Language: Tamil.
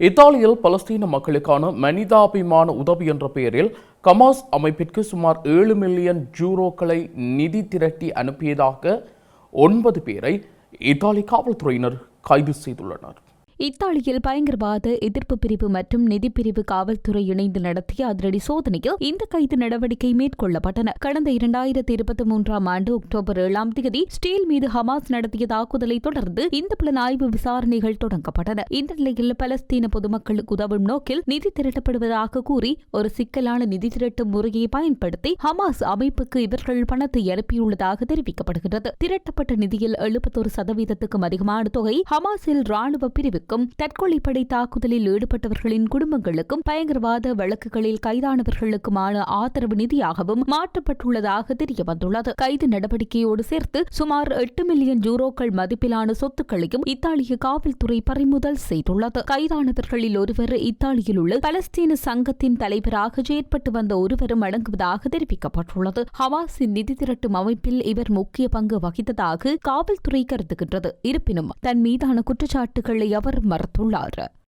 இத்தாலியில் பலஸ்தீன மக்களுக்கான மனிதாபிமான உதவி என்ற பெயரில் கமாஸ் அமைப்பிற்கு சுமார் ஏழு மில்லியன் ஜூரோக்களை நிதி திரட்டி அனுப்பியதாக ஒன்பது பேரை இத்தாலி காவல்துறையினர் கைது செய்துள்ளனர். இத்தாலியில் பயங்கரவாத எதிர்ப்பு பிரிவு மற்றும் நிதி பிரிவு காவல்துறை இணைந்து நடத்திய அதிரடி சோதனையில் இந்த கைது நடவடிக்கை மேற்கொள்ளப்பட்டன. கடந்த இரண்டாயிரத்தி இருபத்தி மூன்றாம் ஆண்டு அக்டோபர் ஏழாம் தேதி ஸ்டீல் மீது ஹமாஸ் நடத்திய தாக்குதலை தொடர்ந்து இந்த புலனாய்வு விசாரணைகள் தொடங்கப்பட்டன. இந்த நிலையில் பலஸ்தீன பொதுமக்களுக்கு உதவும் நோக்கில் நிதி திரட்டப்படுவதாக கூறி ஒரு சிக்கலான நிதி திரட்டும் முறையை பயன்படுத்தி ஹமாஸ் அமைப்புக்கு இவர்கள் பணத்தை அனுப்பியுள்ளதாக தெரிவிக்கப்படுகிறது. திரட்டப்பட்ட நிதியில் எழுபத்தொரு சதவீதத்துக்கும் அதிகமான தொகை ஹமாஸில் ராணுவ பிரிவுக்கும் தற்கொலைப்படை தாக்குதலில் ஈடுபட்டவர்களின் குடும்பங்களுக்கும் பயங்கரவாத வழக்குகளில் கைதானவர்களுக்குமான ஆதரவு நிதியாகவும் மாற்றப்பட்டுள்ளதாக தெரியவந்துள்ளது. கைது நடவடிக்கையோடு சேர்த்து சுமார் எட்டு மில்லியன் ஜூரோக்கள் மதிப்பிலான சொத்துக்களையும் இத்தாலிய காவல்துறை பறிமுதல் செய்துள்ளது. கைதானவர்களில் ஒருவர் இத்தாலியில் உள்ள பலஸ்தீன சங்கத்தின் தலைவராக செயற்பட்டு வந்த ஒருவரும் அடங்குவதாக தெரிவிக்கப்பட்டுள்ளது. ஹவாஸின் நிதி திரட்டும் அமைப்பில் இவர் முக்கிய பங்கு வகித்ததாக காவல்துறை கருதுகின்றது. இருப்பினும் தன் மீதான குற்றச்சாட்டுகளை அவர் மறுத்துள்ளார்.